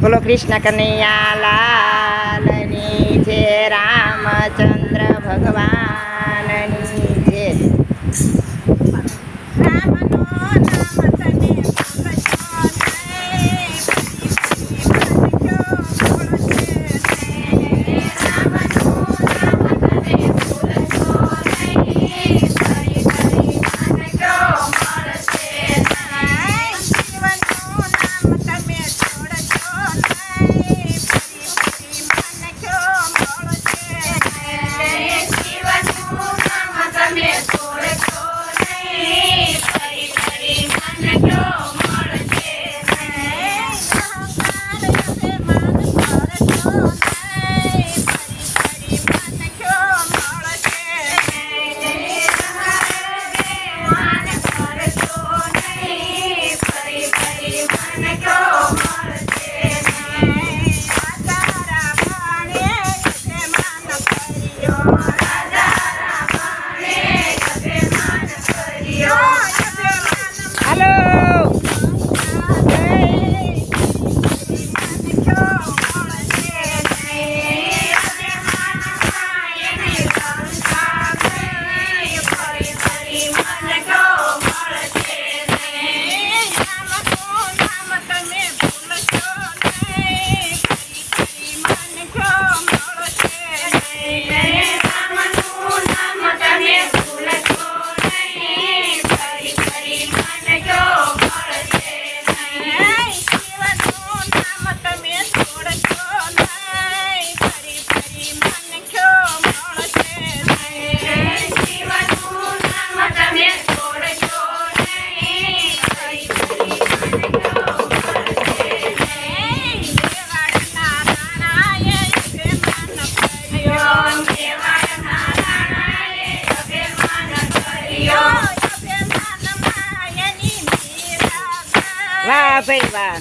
બોલો કૃષ્ણ કનૈયા લાલની છે રામચંદ્ર ભગવાનની વાહ ભાઈ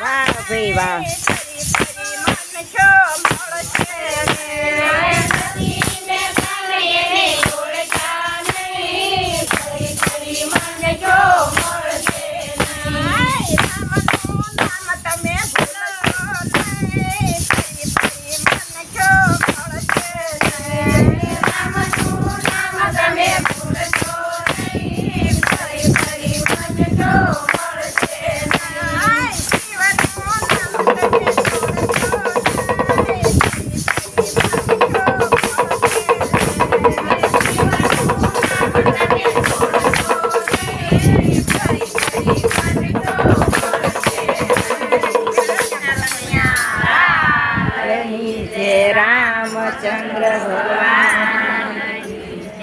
વાહ ભાઈ વાહ. nosotros.